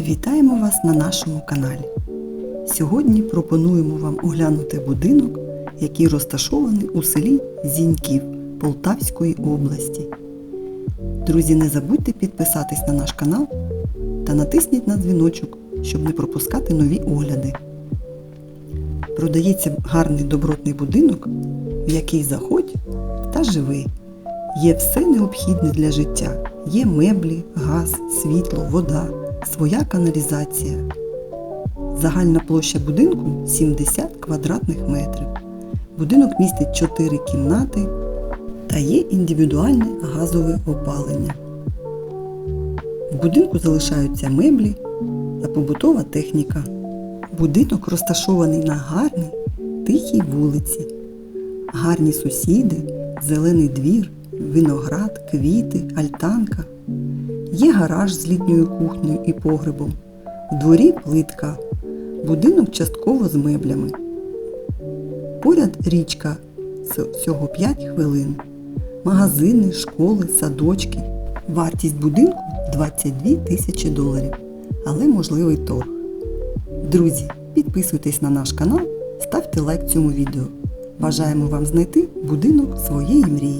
Вітаємо вас на нашому каналі. Сьогодні пропонуємо вам оглянути будинок, який розташований у селі Зіньків Полтавської області. Друзі, не забудьте підписатись на наш канал та натисніть на дзвіночок, щоб не пропускати нові огляди. Продається гарний добротний будинок, в який заходь та живи. Є все необхідне для життя. Є меблі, газ, світло, вода, своя каналізація. Загальна площа будинку 70 квадратних метрів. Будинок містить 4 кімнати та є індивідуальне газове опалення. В будинку залишаються меблі та побутова техніка. Будинок розташований на гарній, тихій вулиці. Гарні сусіди, зелений двір, виноград, квіти, альтанка. Є гараж з літньою кухнею і погребом. У дворі плитка. Будинок частково з меблями. Поряд річка всього 5 хвилин. Магазини, школи, садочки. Вартість будинку 22 тисячі доларів, але можливий торг. Друзі, підписуйтесь на наш канал, ставте лайк цьому відео. Бажаємо вам знайти будинок своєї мрії.